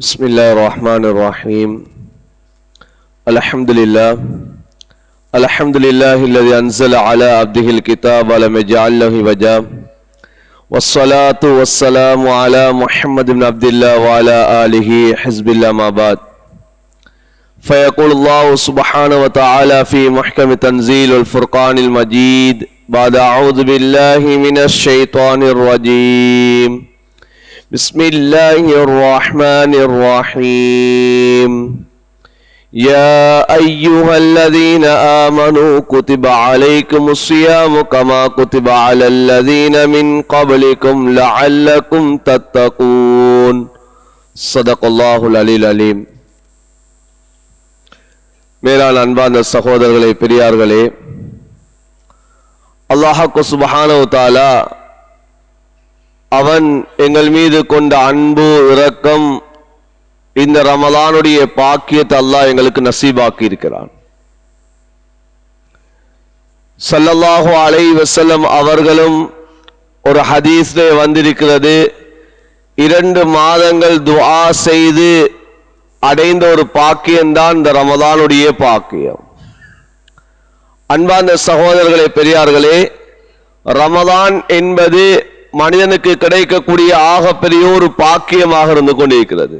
بسم الله الرحمن الرحيم. الحمد لله الحمد لله الذي أنزل على عبده الكتاب ولم يجعل له وجا. والصلاة والسلام على محمد بن عبد الله وعلى آله حزب الله ما بعد. فيقول الله سبحانه وتعالى في محكم تنزيل الفرقان المجيد بعد أعوذ بالله من الشيطان الرجيم. بسم الله الرحمن الرحيم يا أيها الذين آمنوا كتب عليكم الصيام كما كتب على الذين من قبلكم لعلكم تتقون صدق الله العلي العليم மேலான அன்பார்ந்த சகோதரர்களே பெரியார்களே அல்லாஹாக்கு சுபஹானவு தாலா அவன் எங்கள் மீது கொண்ட அன்பு இரக்கம் இந்த ரமலானுடைய பாக்கியத்தை அல்லாஹ் எங்களுக்கு நசீபாக்கி இருக்கிறான். சல்லல்லாஹு அலை வசலம் அவர்களும் ஒரு ஹதீஸ்லே வந்திருக்கிறது. இரண்டு மாதங்கள் துஆ செய்து அடைந்த ஒரு பாக்கியம்தான் இந்த ரமதானுடைய பாக்கியம். அன்பார்ந்த சகோதரர்களே பெரியார்களே ரமதான் என்பது மனிதனுக்கு கிடைக்கக்கூடிய ஆகப்பெரிய ஒரு பாக்கியமாக இருந்து கொண்டிருக்கிறது.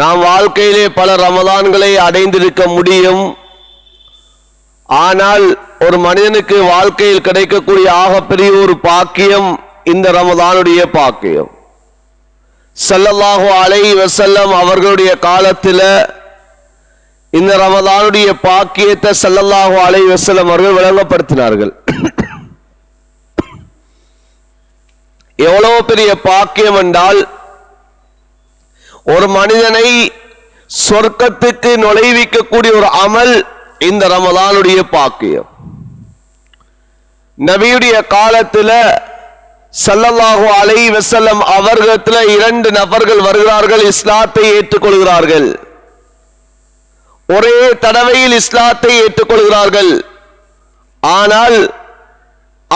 நாம் வாழ்க்கையிலே பல ரமதான்களை அடைந்திருக்க முடியும். ஆனால் ஒரு மனிதனுக்கு வாழ்க்கையில் கிடைக்கக்கூடிய ஆகப்பெரிய ஒரு பாக்கியம் இந்த ரமதானுடைய பாக்கியம். செல்லல்லாகோ அலை வசல்லம் அவர்களுடைய காலத்தில் இந்த ரமதானுடைய பாக்கியத்தை செல்லல்லாகோ அலை வசல்லம் அவர்கள் விளங்கப்படுத்தினார்கள். எவ்வளவு பெரிய பாக்கியம் என்றால் ஒரு மனிதனை சொர்க்கத்துக்கு நுழைவிக்கக்கூடிய ஒரு அமல் இந்த ரமதானுடைய பாக்கியம். நபியுடைய காலத்தில் சல்லல்லாஹு அலை வசல்லம் அவர்களிடத்துல இரண்டு நபர்கள் வருகிறார்கள் இஸ்லாத்தை ஏற்றுக்கொள்கிறார்கள். ஒரே தடவையில் இஸ்லாத்தை ஏற்றுக்கொள்கிறார்கள். ஆனால்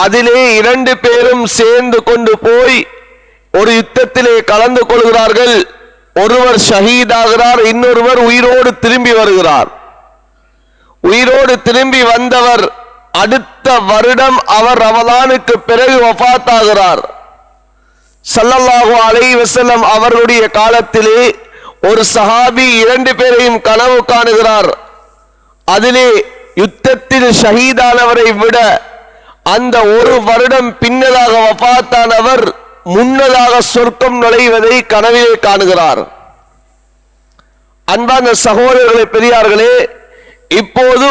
அதிலே இரண்டு பேரும் சேர்ந்து கொண்டு போய் ஒரு யுத்தத்திலே கலந்து கொள்கிறார்கள். ஒருவர் ஷஹீதாகிறார் இன்னொருவர் உயிரோடு திரும்பி வருகிறார். உயிரோடு திரும்பி வந்தவர் அடுத்த வருடம் அவர் ரமலானுக்கு பிறகு வஃபாத்தாகிறார் சல்லல்லாஹு அலை வசலம் அவர்களுடைய காலத்திலே ஒரு சஹாபி இரண்டு பேரையும் கனவு காணுகிறார். அதிலே யுத்தத்தில் ஷஹீதானவரை விட அந்த ஒரு வருடம் பின்னதாக வபாத்தானவர் முன்னதாக சொர்க்கம் நுழைவதை கனவிலே காணுகிறார். அன்பான சகோதரர்களே பெரியார்களே இப்போது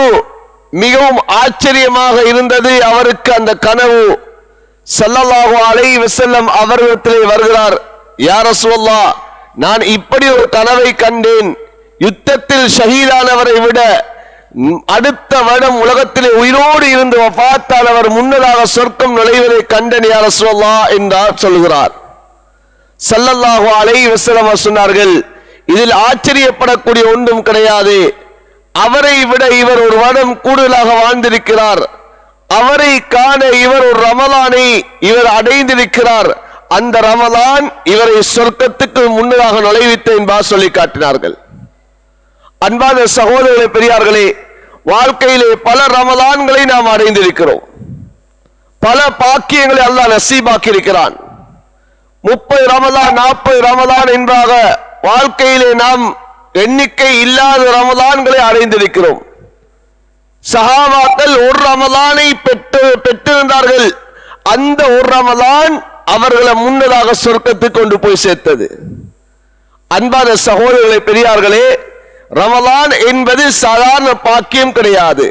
மிகவும் ஆச்சரியமாக இருந்தது அவருக்கு அந்த கனவு. ஸல்லல்லாஹு அலை விசல்லம் அவர்களிடத்திலே வருகிறார் யார ரசூலுல்லா நான் இப்படி ஒரு கனவை கண்டேன். யுத்தத்தில் ஷஹீதானவரை விட அடுத்த வருடம் உலகத்திலே உயிரோடு இருந்து வஃபாத்தானவர் முன்னதாக சொர்க்கம் நுழைவதை கண்டனியார் சொல்லா என்றார் சொல்கிறார். ஸல்லல்லாஹு அலை வஸல்லம் சொன்னார்கள் இதில் ஆச்சரியப்படக்கூடிய ஒன்றும் கிடையாது. அவரை விட இவர் ஒரு வருடம் கூடுதலாக வாழ்ந்திருக்கிறார். அவரை காண இவர் ஒரு ரமலானை இவர் அடைந்திருக்கிறார். அந்த ரமலான் இவரை சொர்க்கத்துக்கு முன்னதாக நுழைவித்த என்பார் சொல்லி காட்டினார்கள். அன்பான சகோதரர்களே பெரியார்களே வாழ்க்கையிலே பல ரமலான்களை நாம் அடைந்திருக்கிறோம். பல பாக்கியங்களை அல்லாஹ் நசீபாக்கி இருக்கிறான் முப்பது ரமலான் நாற்பது ரமலான் என்பதாக வாழ்க்கையிலே நாம் எண்ணிக்கை இல்லாத ரமலான்களை அடைந்திருக்கிறோம். சஹாபாக்கள் ஒரு ரமலானை பெற்று பெற்றிருந்தார்கள். அந்த ஒரு ரமலான் அவர்களை முன்னதாக சொர்க்கத்துக்கு கொண்டு போய் சேர்த்தது. அன்பான சகோதரர்களை பெரியார்களே ரமலான் என்பது சாதாரண பாக்கியம் கிடையாது.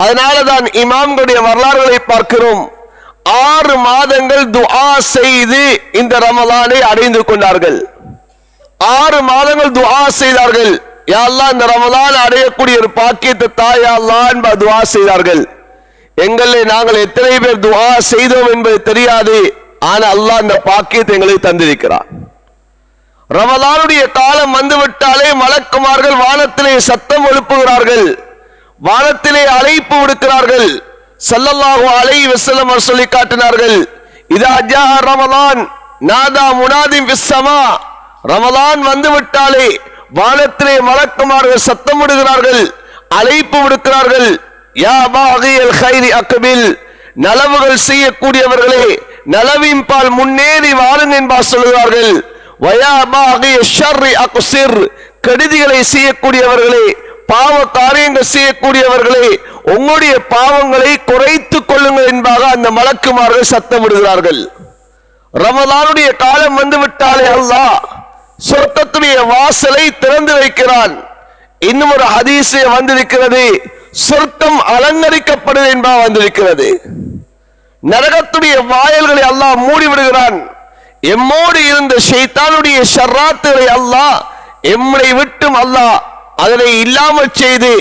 அதனால தான் இமாம்களுடைய வரலாறுகளை பார்க்கிறோம். ஆறு மாதங்கள் துஆ செய்து இந்த ரமலானை அடைந்து கொண்டார்கள். ஆறு மாதங்கள் துஆ செய்தார்கள். யாரெல்லாம் இந்த ரமலான் அடையக்கூடிய ஒரு பாக்கியத்தை தாயா என்பது துவா துஆ செய்தார்கள். எங்களை நாங்கள் எத்தனை பேர் துஆ செய்தோம் என்பது தெரியாது. ஆனால் அல்லாஹ் இந்த பாக்கியத்தை எங்களுக்கு தந்திருக்கிறார். ரமலானுடைய காலம் வந்துவிட்டாலே மலக்குமார்கள் வானத்திலே சத்தம் எழுப்புகிறார்கள். வானத்திலே அழைப்பு விடுக்கிறார்கள். ஸல்லல்லாஹு அலை வஸல்லம் சொல்லி காட்டினார்கள். இது அஜா ரமலான் நாதா முனாதி விசமா ரமலான் வந்து விட்டாலே வானத்திலே மலக்குமார்கள் சத்தம் விடுகிறார்கள் அழைப்பு விடுக்கிறார்கள். யா பாகியல் ஹைரி அக்கபில் நலவுகள் செய்யக்கூடியவர்களே நலவின் பால் முன்னேறி வாருங்க என்பார் சொல்கிறார்கள் ஷர்ரி கெடுதிகளை செய்யக்கூடியவர்களே பாவ காரியங்கள் செய்யக்கூடியவர்களே உங்களுடைய பாவங்களை குறைத்துக் கொள்ளுங்கள் என்பாக அந்த மலக்குமார்கள் சத்தமிடுகிறார்கள். ரமலானுடைய காலம் வந்து விட்டாலே அல்லாஹ் சொர்க்கத்துடைய வாசலை திறந்து வைக்கிறான். இன்னும் ஒரு ஹதீஸே வந்திருக்கிறது சொர்க்கம் அலங்கரிக்கப்படுது என்பா வந்திருக்கிறது. நரகத்துடைய வாயல்களை அல்லாஹ் மூடி விடுகிறான் எம்மோடு இருந்த ஷைத்தானுடைய ஷர்ராத்துகளை அல்லாஹ் எம்மை விட்டும் அல்லாஹ் அதனை இல்லாமல் செய்து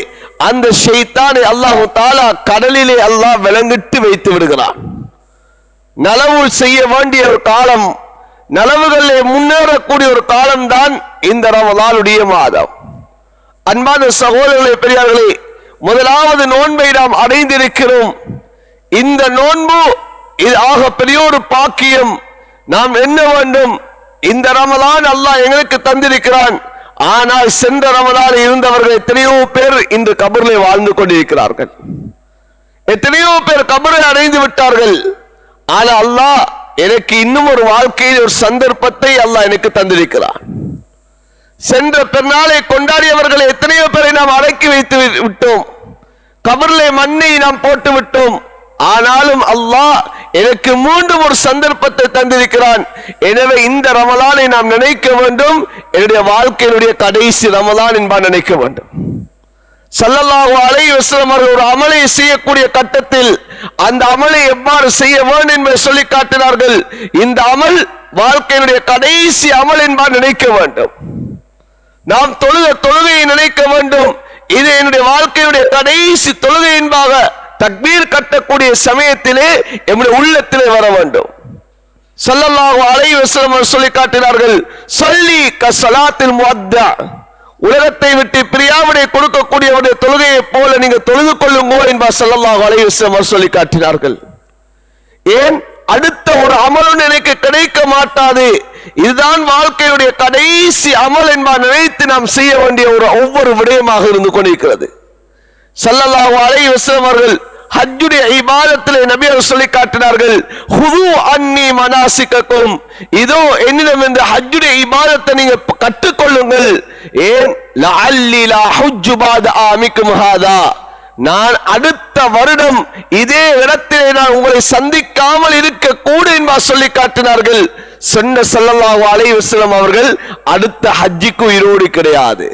அந்த ஷைத்தானை அல்லாஹு தாலா கடலிலே அல்லாஹ் விளங்கிட்டு வைத்து விடுகிறான். நலவு செய்ய வேண்டிய ஒரு காலம் நலவுகளிலே முன்னேறக்கூடிய ஒரு காலம்தான் இந்த ரமலானுடைய மாதம். அன்பான சகோதரர்களே பெரியார்களே முதலாவது நோன்பை நாம் அடைந்திருக்கிறோம். இந்த நோன்பு இது ஆக பெரிய ஒரு பாக்கியம். நாம் என்ன வேண்டும்? இந்த ரமலான் அல்லாஹ் எங்களுக்கு தந்திருக்கிறான். ஆனால் சென்ற ரமலான் இருந்தவர்கள் எத்தனையோ பேர் இன்று கபரிலே வாழ்ந்து கொண்டிருக்கிறார்கள். எத்தனையோ பேர் கபரை அடைந்து விட்டார்கள். ஆனால் அல்லாஹ் எனக்கு இன்னும் ஒரு வாழ்க்கையில் ஒரு சந்தர்ப்பத்தை அல்லாஹ் எனக்கு தந்திருக்கிறான். சென்ற பெருநாளை கொண்டாடியவர்களை எத்தனையோ பேரை நாம் அடக்கி வைத்து விட்டோம். கபரிலே மண்ணை நாம் போட்டு விட்டோம். ஆனாலும் அல்லாஹ் எனக்கு மீண்டும் ஒரு சந்தர்ப்பத்தை தந்திருக்கிறான். எனவே இந்த ரமலானை நாம் நினைக்க வேண்டும். என்னுடைய வாழ்க்கையினுடைய கடைசி ரமலான் என்பான் நினைக்க வேண்டும். சல்லல்லாஹு அலை வசலம் அவர்கள் ஒரு அமலை செய்யக்கூடிய கட்டத்தில் அந்த அமலை எவ்வாறு செய்ய வேண்டும் என்பதை சொல்லி காட்டினார்கள். இந்த அமல் வாழ்க்கையினுடைய கடைசி அமல் என்பார் நினைக்க வேண்டும். நாம் தொழுக தொழுகையை நினைக்க வேண்டும். இது என்னுடைய வாழ்க்கையுடைய கடைசி தொழுகை என்பாக தக்பீர் கட்டக்கூடிய சமயத்திலே எம்முடைய உள்ளத்திலே வர வேண்டும். சல்லல்லாஹு அலைஹி வஸல்லம் சொல்லி காட்டினார்கள் சொல்லி கஸலாத்தில் முஅத்தா உலகத்தை விட்டு பிரியாவிடை கொடுக்கக்கூடியவருடைய தொழுகையை போல நீங்க தொழுது கொள்ளுங்கோ என்பார் சல்லல்லாஹு அலைஹி வஸல்லம் சொல்லி காட்டினார்கள். ஏன்? அடுத்த ஒரு அமலும் எனக்கு கிடைக்க மாட்டாது. இதுதான் வாழ்க்கையுடைய கடைசி அமல் என்பார் நினைத்து நாம் செய்ய வேண்டிய ஒரு ஒவ்வொரு விடயமாக இருந்து கொண்டிருக்கிறது. சல்லல்லாஹு அலைஹி வஸல்லம் அவர்கள் ஹஜ்ஜுடைய இபாதத்தில் நபி சொல்லி காட்டினார்கள் ஹுது அன்னி மனாசிக்கும் இதோ என்னிடம் இந்த ஹஜ்ஜுடைய இபாதத்தை நீங்க கற்றுக்கொள்ளுங்கள். ஏன்? லஅல்லிலா லா பாத ஆமிக்கும் ஹாதா. நான் அடுத்த வருடம் இதே இடத்திலே நான் உங்களை சந்திக்காமல் இருக்க கூட என்பா சொல்லி காட்டினார்கள். சொன்ன ஸல்லல்லாஹு அலைவசலம் அவர்கள் அடுத்த ஹஜ்ஜிக்கு உயிரோடு கிடையாது.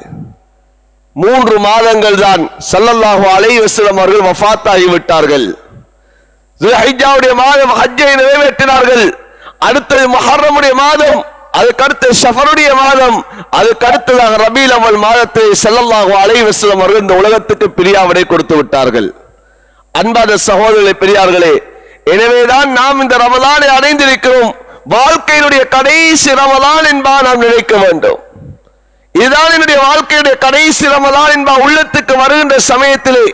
மூன்று மாதங்கள் தான் சல்லல்லாஹு அலைவசலம் அவர்கள் வஃபாத்தாகி விட்டார்கள் மாதம் ஹஜ்ஜை நிறைவேற்றினார்கள். அடுத்தது மஹர்ரமுடைய மாதம் அதுக்கடுத்து ஷஃபருடைய மாதம் அதுக்கடுத்ததாக ரபீல் அவள் மாதத்தை ஸல்லல்லாஹு அலைவசலம் அவர்கள் இந்த உலகத்துக்கு பிரியாவிடை கொடுத்து விட்டார்கள். அன்பான சகோதரர்களை பெரியார்களே எனவேதான் நாம் இந்த ரமலானை அடைந்திருக்கிறோம். வாழ்க்கையினுடைய கடைசி ரமலான் என்பா நாம் நினைக்க வேண்டும். இதுதான் என்னுடைய வாழ்க்கையுடைய கடைசி ரமலான் என்பா உள்ளத்துக்கு வருகின்ற சமயத்திலே.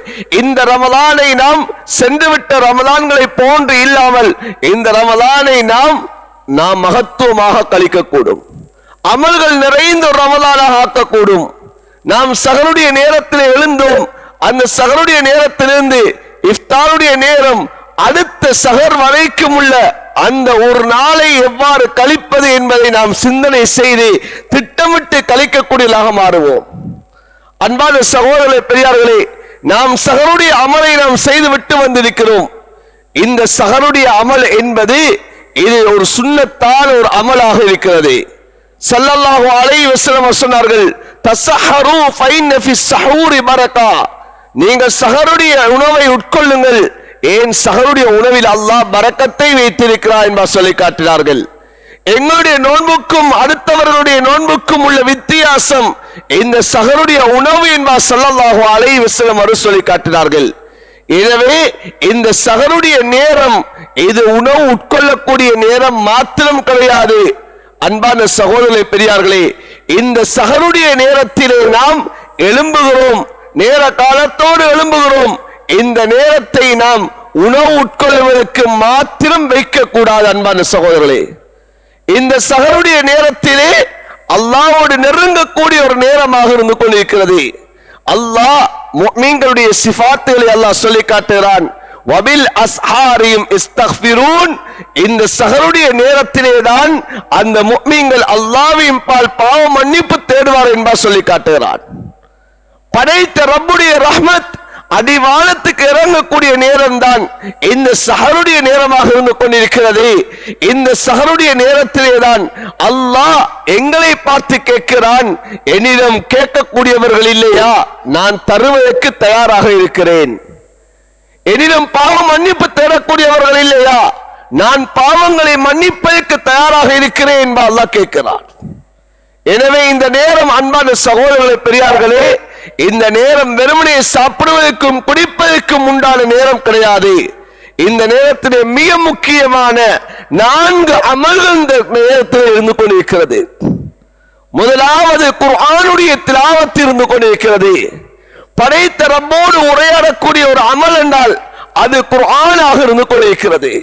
இந்த ரமலானை நாம் சென்றுவிட்ட ரமலான்களை போன்று இல்லாமல் இந்த ரமலானை நாம் நாம் மகத்துவமாக கழிக்கக்கூடும். அமல்கள் நிறைந்த ஒரு ரமலானாக ஆக்கக்கூடும். நாம் சகருடைய நேரத்தில் எழுந்தோம். அந்த சகருடைய நேரத்திலிருந்து இஃப்தாருடைய நேரம் அடுத்த சகர் வரைக்கும் உள்ள அந்த ஒரு நாளை எவ்வாறு கழிப்பது என்பதை நாம் சிந்தனை செய்து திட்டமிட்டு கழிக்கக்கூடியதாக மாறுவோம். அன்பான சகோதரர்களே பெரியார்களே நாம் சகருடைய அமலை நாம் செய்துவிட்டு வந்திருக்கிறோம். இந்த சகருடைய அமல் என்பது இது ஒரு சுண்ணத்தான ஒரு அமலாக இருக்கிறது. செல்லல்லாஹு அலை வசலம் சொன்னார்கள் தஸஹரு ஃபைன் ஃபி பரக்கா நீங்கள் சகருடைய உணவை உட்கொள்ளுங்கள் ஏன் சகருடைய உணவில் அல்லாஹ் பறக்கத்தை வைத்திருக்கிறார் என்பார் சொல்லி காட்டினார்கள். எங்களுடைய நோன்புக்கும் அடுத்தவர்களுடைய நோன்புக்கும் உள்ள வித்தியாசம் இந்த சகருடைய உணவு என்பார் ஸல்லல்லாஹு அலை விசலம் அவர்கள் சொல்லி காட்டினார்கள். எனவே இந்த சகருடைய நேரம் இது உணவு உட்கொள்ளக்கூடிய நேரம் மாத்திரம் கிடையாது. அன்பான சகோதரர்களே பெரியார்களே இந்த சகருடைய நேரத்திலே நாம் எழும்புகிறோம். நேர காலத்தோடு எழும்புகிறோம். இந்த நேரத்தை நாம் உணவு உட்கொள்வதற்கு மாத்திரம் வைக்க கூடாது அன்பான சகோதரர்களே. இந்த சகருடைய நேரத்திலே அல்லாவோடு நெருங்கக்கூடிய ஒரு நேரமாக இருந்து கொண்டிருக்கிறது. அல்லாஹ் மீன்களுடைய சிஃபாத்துகளை அல்லாஹ் சொல்லி காட்டுகிறான். வபில் அஸ்ஹாரியும் இஸ்தக்ஃபிரூன் இந்த சகருடைய நேரத்திலே தான் அந்த முக்மீங்கள் அல்லாஹ்வின் பால் பாவ மன்னிப்பு தேடுவார் என்பா சொல்லி காட்டுகிறான் படைத்த ரப்புடைய ரஹ்மத் அடிவானத்துக்கு இறங்கக்கூடிய நேரம் தான் இந்த சஹருடைய நேரமாக இருந்து கொண்டிருக்கிறது. இந்த சஹருடைய நேரத்திலே தான் அல்லாஹ் எங்களை பார்த்து கேட்கிறான். என்னிடம் கேட்கக்கூடியவர்கள் இல்லையா? நான் தருவதற்கு தயாராக இருக்கிறேன். என்னிடம் பாவம் மன்னிப்பு தேடக்கூடியவர்கள் இல்லையா? நான் பாவங்களை மன்னிப்பதற்கு தயாராக இருக்கிறேன் என்பா அல்லாஹ் கேட்கிறான். எனவே இந்த நேரம் அன்பான சகோதரர்களை பெரியார்களே இந்த நேரம் வெறுமனே சாப்பிடுவதற்கும் குடிப்பதற்கும் உண்டான நேரம் கிடையாது. இந்த நேரத்திலே மிக முக்கியமான நான்கு அமல்கள் இந்த நேரத்தில் இருந்து கொண்டிருக்கிறது. முதலாவது குர்ஆனுடைய திலாவத்து இருந்து கொண்டிருக்கிறது. படைத்த ரப்போடு உரையாடக்கூடிய ஒரு அமல் என்றால் அது குர்ஆனாக இருந்து கொண்டிருக்கிறது.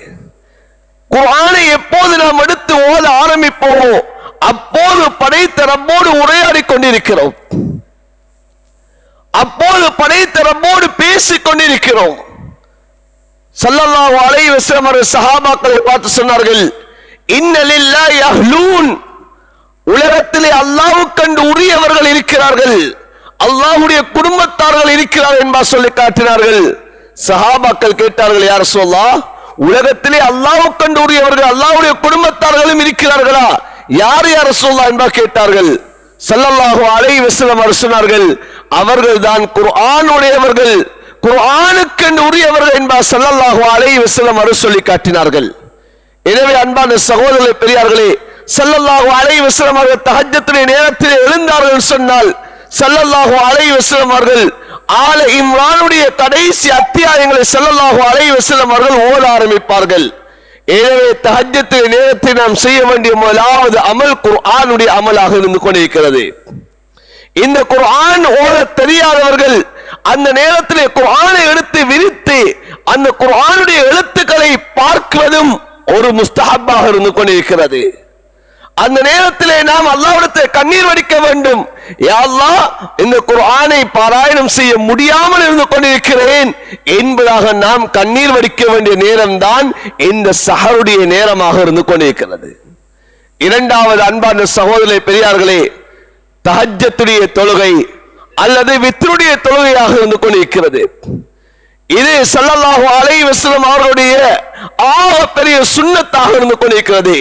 குர்ஆனை எப்போது நாம் எடுத்து ஓத ஆரம்பிப்போமோ அப்போது படைத்த ரப்போடு உரையாடிக் கொண்டிருக்கிறோம். அப்போது படைத்த ரப்போடு பேசிக் கொண்டிருக்கிறோம் ஸல்லல்லாஹு அலைஹி வஸல்லம் அவர்கள் சஹாபாக்களை பார்த்து சொன்னார்கள் இன்னலில்லாஹி அஹ்லூன் உலகத்திலே அல்லாஹ்வுக்கண்டு உரியவர்கள் இருக்கிறார்கள். அல்லாஹ்வுடைய குடும்பத்தார்கள் இருக்கிறார்கள் என்பா சொல்லி காட்டினார்கள். சஹாபாக்கள் கேட்டார்கள் யார் சொல்லா உலகத்திலே அல்லாஹ்வுக்கண்டு உரியவர்கள் அல்லாஹ்வுடைய குடும்பத்தார்களும் இருக்கிறார்களா? யார் யார் சொல்லா என்பா கேட்டார்கள். சல்லல்லாஹு அலைஹி வஸல்லம் அவர்கள் சொன்னார்கள் அவர்கள் தான் குர்ஆனுடையவர்கள். குர்ஆனுக்கு உரியவர்கள் என்பார் சல்லல்லாஹு அலைஹி வஸல்லம் அரு சொல்லி காட்டினார்கள். எனவே அன்பான சகோதரர்களே பெரியார்களே சல்லல்லாஹு அலைஹி வஸல்லம் அவர்கள் தஹஜ்ஜத்துடைய நேரத்தில் எழுந்தார்கள் சொன்னால் சல்லல்லாஹு அலைஹி வஸல்லம் அவர்கள் ஆல இம்ரானுடைய கடைசி அத்தியாயங்களை ஸல்லல்லாஹு அலைஹி வஸல்லம் அவர்கள் ஓத ஆரம்பிப்பார்கள். எனவே தஹஜ்ஜத்துடைய நேரத்தில் நாம் செய்ய வேண்டிய முதலாவது அமல் குர்ஆனுடைய அமலாக இருந்து கொண்டிருக்கிறது. இந்த குர்ஆன் ஓத தெரியாதவர்கள் அந்த நேரத்திலே குர்ஆனை எடுத்து விரித்து அந்த குர்ஆனுடைய எழுத்துக்களை பார்க்குவதும் ஒரு முஸ்தஹப்பாக இருந்து கொண்டிருக்கிறது. அந்த நேரத்திலே நாம் அல்லாவிடத்தை கண்ணீர் வடிக்க வேண்டும். யா இந்த குர்ஆனை பாராயணம் செய்ய முடியாமல் இருந்து கொண்டிருக்கிறேன் என்பதாக நாம் கண்ணீர் வடிக்க வேண்டிய நேரம்தான் இந்த சஹருடைய நேரமாக இருந்து கொண்டிருக்கிறது. இரண்டாவது அன்பான சகோதரி பெரியார்களே தஹஜ்ஜத்துடைய தொழுகை அல்லது வித்தருடைய தொழுகையாக இருந்து கொண்டிருக்கிறது. இது சல்லல்லாஹு அலை வசலம் அவர்களுடைய ஆகப்பெரிய சுண்ணத்தாக இருந்து கொண்டிருக்கிறது.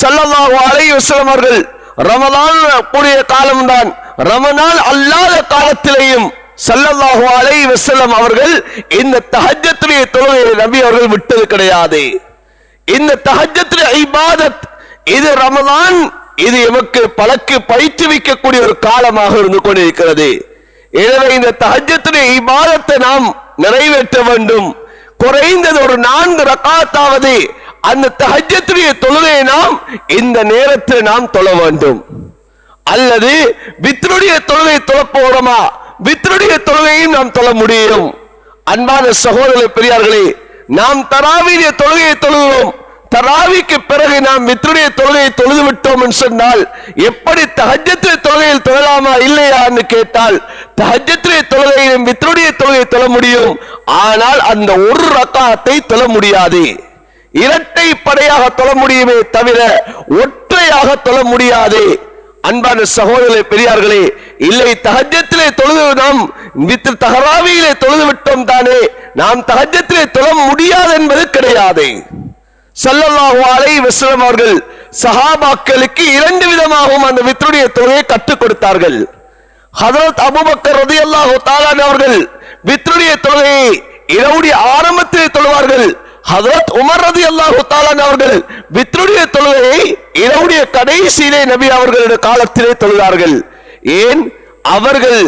சல்லல்லாஹு அலை வசலம் அவர்கள் ரமலான் கூடிய காலம்தான் ரமலான் அல்லாத காலத்திலேயும் சல்லல்லாஹு அலை வசலம் அவர்கள் இந்த தஹஜத்துடைய தொழுகையை நபி அவர்கள் விட்டது கிடையாது. இந்த தஹஜ்ஜத்துடைய ஐபாதத் இது ரமலான் இது எமக்கு பழக்கு பயிற்றுவிக்கக்கூடிய ஒரு காலமாக இருந்து கொண்டிருக்கிறது. எனவே இந்த தகஜத்துடைய இபாதத்தை நாம் நிறைவேற்ற வேண்டும். குறைந்தது ஒரு நான்கு ரக்காத்தாவது அந்த தகஜத்துடைய தொழுகையை நாம் இந்த நேரத்தில் நாம் தொழ வேண்டும். அல்லது வித்ருடைய தொழுகை தொழப் போகிறோமா வித்ருடைய தொழுகையும் நாம் தொழ முடியும். அன்பான சகோதர பெரியார்களே நாம் தராவிய தொழுகையை தொழுகிறோம். தராவிக்கு பிறகு நாம் மித்ருடைய தொழுகையை தொழுது விட்டோம் என்று சொன்னால் எப்படி தகஜத்திலே தொழுகையில் தொழலாமா இல்லையா என்று கேட்டால் தகஜத்திலே தொழுகையிலும் மித்ருடைய தொழுகையை தொழ முடியும். ஆனால் அந்த ஒரு ரக்காத்தை தொழ முடியாது. இரட்டை படையாக தொழ முடியுமே தவிர ஒற்றையாக தொழ முடியாது. அன்பான சகோதரர்களே பெரியார்களே இல்லை தகஜத்திலே தொழுது நாம் வித்து தகராவியிலே தொழுது விட்டோம் தானே. நாம் தகஜத்திலே தொழ முடியாது என்பது கிடையாது. ஸல்லல்லாஹு அலைஹி வஸல்லம் அவர்கள் சஹாபாக்களுக்கு இரண்டு விதமாகவும் அந்த வித்ருடைய தொழுகையை கற்றுக் கொடுத்தார்கள். ஹதரத் அபூபக்கர் ரலியல்லாஹு தஆலா அவர்கள் வித்ருடைய தொழுகையை இரவுடைய ஆரம்பத்தில் தொழுவார்கள். ஹதரத் உமர் ரலியல்லாஹு தஆலா அவர்கள் வித்ருடைய தொழுகையை இரவுடைய கடைசியிலே நபி அவர்களுடைய காலத்திலே தொழுதார்கள். ஏன்? அவர்கள்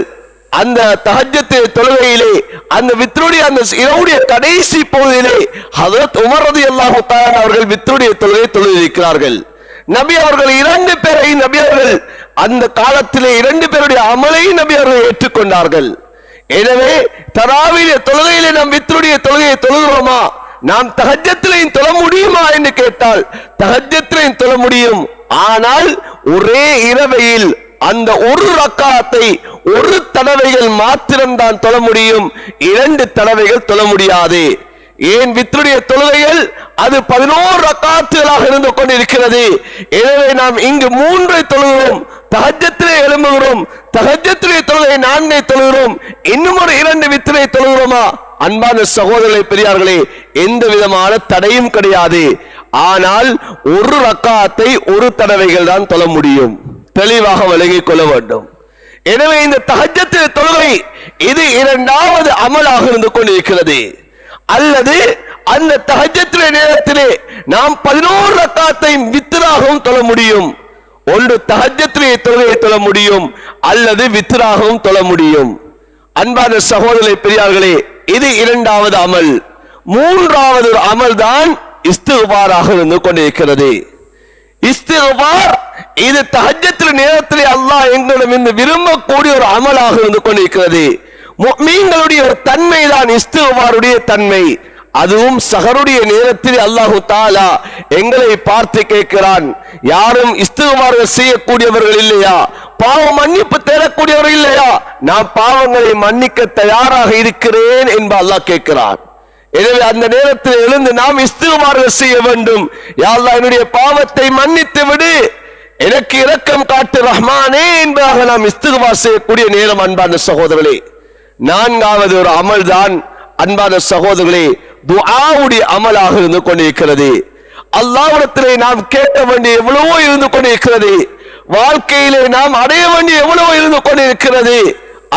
அந்த தஹஜ்ஜத்து தொழுகையிலே அந்த வித்ருடைய அந்த இரவுடைய கடைசி பகுதியிலே ஹதரத் உமர் எல்லா தஆலா அவர்கள் வித்ருடைய தொழுகையை தொழுதிருக்கிறார்கள். நபி அவர்கள் இரண்டு பேரை நபி அவர்கள் அந்த காலத்திலே இரண்டு பேருடைய அமலையும் நபி அவர்கள் ஏற்றுக்கொண்டார்கள். எனவே தராவிய தொழுகையிலே நாம் வித்ருடைய தொழுகையை தொழுகிறோமா? நாம் தகஜத்திலையும் தொழ முடியுமா என்று கேட்டால் தகஜத்திலையும் தொழ முடியும். ஆனால் ஒரே இரவையில் அந்த ஒரு ரக்காத்தை ஒரு தடவைகள் மாத்திரம்தான் தொழ முடியும். இரண்டு தடவைகள் தொழ முடியாது. ஏன் வித்துடைய தொழுகைகள் அது பதினோரு ரக்காத்துகளாக இருந்து கொண்டிருக்கிறது. எனவே நாம் இங்கு மூன்றை தொழுகிறோம். தகஜத்திலே எழும்புகிறோம். தகஜத்திலே தொழுகை நான்கை தொழுகிறோம். இன்னும் ஒரு இரண்டு வித்திரை தொழுகிறோமா? அன்பான சகோதரர்களை பெரியார்களே எந்த விதமான தடையும் கிடையாது. ஆனால் ஒரு ரக்காத்தை ஒரு தடவைகள் தான் தொழ முடியும். தெளிவாக விலகிக் கொள்ள வேண்டும். எனவே இந்த தகஜத்து தொழுகை இது இரண்டாவது அமலாக இருந்து கொண்டிருக்கிறது. அல்லது அந்த தஹஜத்திலே நேரத்திலே நாம் பதினோரு ரக்காத்தை வித்திராகவும் தொழ முடியும். ஒன்று தஹஜத்திலே தொழுகையை தொழ முடியும் அல்லது வித்திராகவும் தொழ முடியும். அன்பான சகோதரி பெரியார்களே இது இரண்டாவது அமல். மூன்றாவது ஒரு அமல் தான் இஸ்திகுபாராக இருந்து கொண்டிருக்கிறது. இஸ்திகுபார் இது தஹஜத்தில் நேரத்திலே அல்லாஹ் எங்களிடம் இருந்து விரும்பக்கூடிய ஒரு அமலாக இருந்து கொண்டிருக்கிறது. மீன்களுடைய ஒரு தன்மை தான் இஸ்துவாருடைய தன்மை. அதுவும் சகருடைய நேரத்தில் அல்லாஹு தாலா எங்களை பார்த்து கேட்கிறான். யாரும் இஸ்துகுமார்கள் செய்யக்கூடியவர்கள் இல்லையா? பாவம் மன்னிப்பு தேடக்கூடியவர்கள் இல்லையா? நான் பாவங்களை மன்னிக்க தயாராக இருக்கிறேன் என்று அல்லாஹ் கேட்கிறான். எனவே அந்த நேரத்தில் எழுந்து நாம் இஸ்துகுமார்கள் செய்ய வேண்டும். யாழ்லா என்னுடைய பாவத்தை மன்னித்து விடு. எனக்கு இரக்கம் காட்டு ரஹ்மானே என்பதாக நாம் இஸ்துகுவா செய்யக்கூடிய நேரம் அன்பான சகோதரர்களே. நான்காவது ஒரு அமல் தான் அன்பான சகோதரர்களே துஆவுடைய அமலாக இருந்து கொண்டிருக்கிறது. அல்லாவிடத்திலே நாம் கேட்க வேண்டிய எவ்வளவோ இருந்து கொண்டிருக்கிறது. வாழ்க்கையிலே நாம் அடைய வேண்டிய எவ்வளவோ இருந்து கொண்டிருக்கிறது.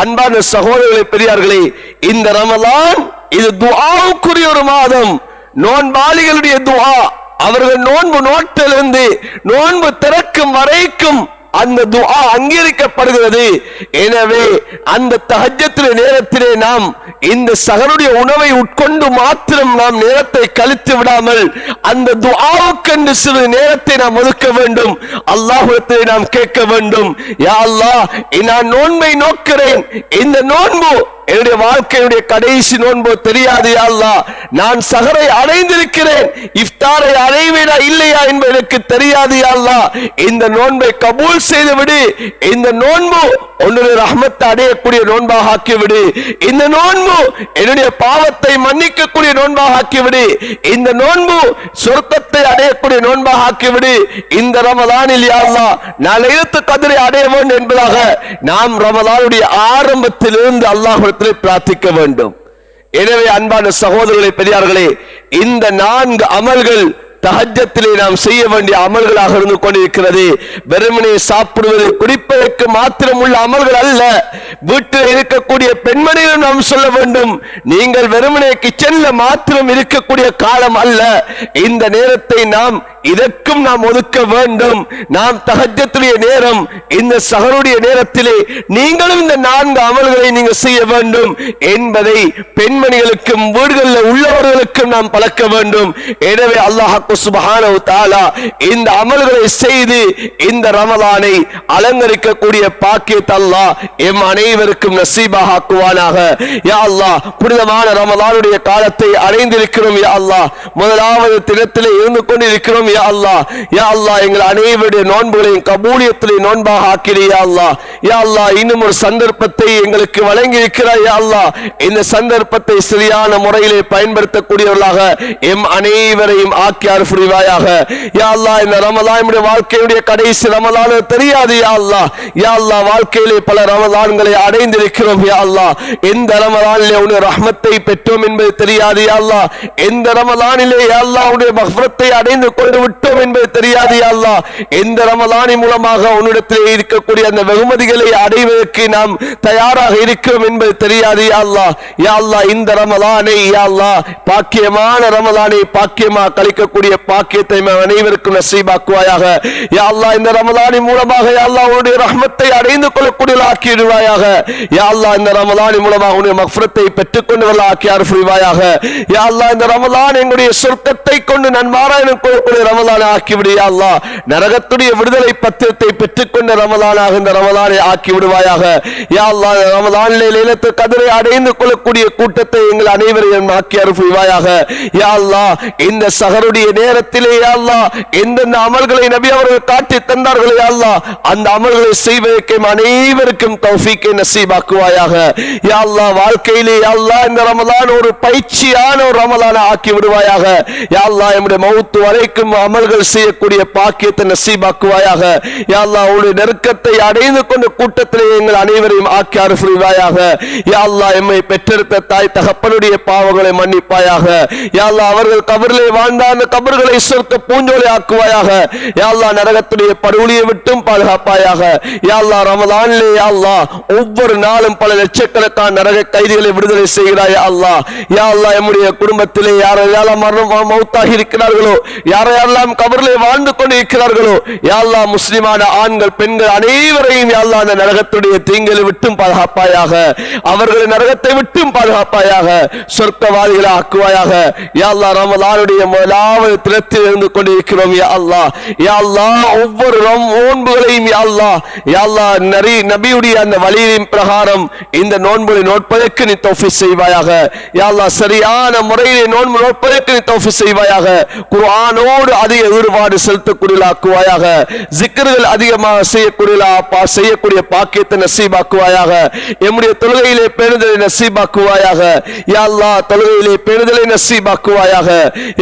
அன்பான சகோதரர்களே பெரியார்களே இந்த ரமலான் இது துஆவுக்குரிய ஒரு மாதம். நோன்பாளிகளுடைய துஆ அவர்கள் நோன்பு நோட்டிலிருந்து நோன்பு திறக்கும் வரைக்கும் அந்த துஆ அங்கீகரிக்கப்படுகிறது. எனவே அந்த தகஜத்திலே நேரத்திலே நாம் இந்த சகருடைய உணவை உட்கொண்டு மாத்திரம் நாம் நேரத்தை கழித்து விடாமல் அந்த துஆவுக்கென்று சிறு நேரத்தை நாம் ஒதுக்க வேண்டும். அல்லாஹ்விடத்திலே நாம் கேட்க வேண்டும் யா அல்லாஹ் நான் நோன்பை நோக்கிறேன். இந்த நோன்பு என்னுடைய வாழ்க்கையுடைய கடைசி நோன்போ தெரியாது யா நான் சகரை அடைந்திருக்கிறேன். இஃப்தாரை அடைவேனா இல்லையா என்பது எனக்கு தெரியாது யா இந்த நோன்பை கபூல் செய்து விடு இந்த நோன்பு உன்னுடைய ரஹமத்தை அடையக்கூடிய நோன்பாக ஆக்கிவிடு. இந்த நோன்பு என்னுடைய பாவத்தை மன்னிக்கக்கூடிய நோன்பாக ஆக்கிவிடு. இந்த நோன்பு சொர்க்கத்தை அடையக்கூடிய நோன்பாக ஆக்கிவிடு. இந்த ரமலானில் யா அல்லாஹ் நான் எழுத்து கதிரை அடைய வேண்டும் என்பதாக நாம் ரமலானுடைய ஆரம்பத்திலிருந்து அல்லாஹ் அல்லாஹ்விடத்திலே பிரார்த்திக்க வேண்டும். எனவே அன்பான சகோதரர்களை பெரியார்களே இந்த நான்கு அமல்கள் தகஜத்திலே நாம் செய்ய வேண்டிய அமல்களாக இருந்து கொண்டிருக்கிறது. வெறுமனே சாப்பிடுவது குடிப்பதற்கு மாத்திரம் உள்ள அமல்கள் அல்ல. வீட்டில் இருக்கக்கூடிய பெண்மணிகளும் நாம் சொல்ல வேண்டும் நீங்கள் வெறுமனே கிச்சன்ல மாத்திரம் இருக்கக்கூடிய காலம் அல்ல. இந்த நேரத்தை நாம் இதற்கும் நாம் ஒதுக்க வேண்டும். நாம் தகஜத்துடைய நேரம் இந்த சகருடைய நேரத்திலே நீங்களும் இந்த நான்கு அமல்களை நீங்கள் செய்ய வேண்டும். என்பதை பெண்மணிகளுக்கும் வீடுகளில் உள்ளவர்களுக்கும் நாம் பழக்க வேண்டும். எனவே அல்லாஹ் சுபஹானஹு தஆலா இந்த அமல்களை செய்து இந்த ரமலானை அலங்கரிக்கக்கூடிய பாக்கியத்தை அல்லாஹ் எம் அனைவருக்கும் நசீபாக ஆக்குவானாக. யா அல்லாஹ் புனிதமான ரமலானுடைய காலத்தை அடைந்திருக்கிறோம் யா அல்லாஹ். முதலாவது தினத்தில் இருந்து கொண்டிருக்கிறோம் யா அல்லாஹ். யா அல்லாஹ் எங்கள் அனைவருடைய நோன்புகளையும் கபூலியத்திலே நோன்பாக ஆக்கிறீ யா அல்லாஹ். யா அல்லாஹ் இன்னும் ஒரு சந்தர்ப்பத்தை எங்களுக்கு வழங்கி இருக்கிறாய் யா அல்லாஹ். இந்த சந்தர்ப்பத்தை சரியான முறையிலே பயன்படுத்தக்கூடியவர்களாக எம் அனைவரையும் ஆக்கியார் ஆக்கி அருள்புரிவாயாக யா அல்லா இந்த ரமலானுடைய வாழ்க்கையுடைய கடைசி ரமலான தெரியாது யா அல்லா யா அல்லா வாழ்க்கையிலே பல ரமலான்களை அடைந்திருக்கிறோம் யா அல்லா எந்த ரமலானிலே உன்னுடைய ரஹ்மத்தை பெற்றோம் என்பது தெரியாது யா அல்லா எந்த ரமலானிலே யா அல்லா உன்னுடைய மஹ்ரத்தை அடைந்து கொண்டு விட்டோம் என்பது தெரியாது யா அல்லா எந்த ரமலானின் மூலமாக உன்னிடத்திலே இருக்கக்கூடிய அந்த வெகுமதிகளை அடைவதற்கு நாம் தயாராக இருக்கிறோம் என்பது தெரியாது யா அல்லா யா அல்லா இந்த ரமலானை யா அல்லா பாக்கியமான ரமலானை பாக்கியமா கழிக்கக்கூடிய பாக்கியத்தை அனைவருக்கும் நசீபாக்குவாயாக. யா அல்லா இந்த ரமலானின் மூலமாக யா அல்லா உன்னுடைய ரஹ்மத்தை அடைந்து கொள்ளக்கூடிய ஆக்கிடுவாயாக யா அல்லா இந்த ரமலானின் மூலமாக உன்னுடைய மஃபரத்தை பெற்றுக்கொண்டு ஆக்கி அருள்புரிவாயாக யா அல்லா இந்த ரமலான் எங்களுடைய சொர்க்கத்தை கொண்டு நன்மாராயணம் கொள்ளக்கூடிய ரமலானை ஆக்கிவிடு யா அல்லா நரகத்துடைய விடுதலை பத்திரத்தை பெற்றுக்கொண்ட ரமலானாக இந்த ரமலானை ஆக்கி விடுவாயாக யா அல்லா இந்த ரமலானிலே லைலத்து கதிரை அடைந்து கொள்ளக்கூடிய கூட்டத்தை எங்கள் அனைவரையும் ஆக்கி அருள்புரிவாயாக யா அல்லா இந்த சகருடைய நேரத்திலே அல்லா எந்தெந்த அமல்களை நபி அவர்கள் காட்டி தந்தார்களே அல்லா அந்த அமல்களை செய்வதற்கு அனைவருக்கும் தௌஃபீக்கை நசீபாக்குவாயாக. யா அல்லாஹ் வாழ்க்கையிலே அல்லா இந்த ரமலான் ஒரு பயிற்சியான ஒரு ரமலான ஆக்கி விடுவாயாக. யா அல்லாஹ் நம்முடைய மௌத்து வரைக்கும் அமல்கள் செய்யக்கூடிய பாக்கியத்தை நசீபாக்குவாயாக. யா அல்லாஹ் உன்னுடைய நெருக்கத்தை அடைந்து கொண்ட கூட்டத்திலே எங்கள் அனைவரையும் ஆக்கி அருள்வாயாக யா அல்லாஹ் எம்மை பெற்றெடுத்த தாய் தகப்பனுடைய பாவங்களை மன்னிப்பாயாக. யா அல்லாஹ் அவர்கள் கபரிலே வாழ்ந்த அந்த கபர் அவர்களை சொர்க்க பூஞ்சோலை ஆக்குவாயாக யாழ்லா நரகத்துடைய படுகொலியை விட்டும் பாதுகாப்பாயாக. யாழ்லா அல்லாஹ் யாழ்லா ஒவ்வொரு நாளும் பல லட்சக்கணக்கான நரக கைதிகளை விடுதலை செய்கிறாய் யா யாழ்லா எம்முடைய குடும்பத்திலே யாரெல்லாம் மரணம் மௌத்தாகி இருக்கிறார்களோ யாரையெல்லாம் கபரிலே வாழ்ந்து கொண்டு இருக்கிறார்களோ யாழ்லா முஸ்லிமான ஆண்கள் பெண்கள் அனைவரையும் யாழ்லா அந்த நரகத்துடைய தீங்களை விட்டும் பாதுகாப்பாயாக. அவர்களை நரகத்தை விட்டும் பாதுகாப்பாயாக. சொர்க்கவாதிகளை ஆக்குவாயாக. யாழ்லா அல்லாஹ் ரமலானுடைய முதலாவது தினத்தில் இருந்து கொண்டிருக்கிறோம் யா அல்லா யா அல்லா ஒவ்வொரு ரம்- நோன்புகளையும் யா அல்லா யா அல்லா நரி நபியுடைய அந்த வழியின் பிரகாரம் இந்த நோன்புகளை நோட்பதற்கு நீ தௌஃபீக் செய்வாயாக. யா அல்லா சரியான முறையிலே நோன்பு நோட்பதற்கு நீ தௌஃபீக் செய்வாயாக. குர்ஆனோடு அதிக ஈடுபாடு செலுத்தக்கூடியலாக்குவாயாக ஜிக்கர்கள் அதிகமாக செய்யக்கூடியலா பா செய்யக்கூடிய பாக்கியத்தை நசீபாக்குவாயாக. எம்முடைய தொழுகையிலே பேணுதலை நசீபாக்குவாயாக. யா அல்லா தொழுகையிலே பேணுதலை நசீபாக்குவாயாக.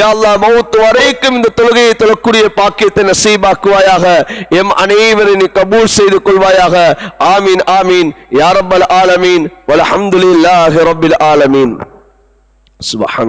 யா அல்லா மௌத்து வரைக்கும் இந்த தொழுகையை தொழக்கூடிய பாக்கியத்தை நசீபாக்குவாயாக. எம் அனைவரையும் நீ கபூல் செய்து கொள்வாயாக. ஆமீன் ஆமீன். யாரப்பல் ஆலமீன். வல்ஹம்துலில்லாஹி ரப்பில் ஆலமீன். சுபஹான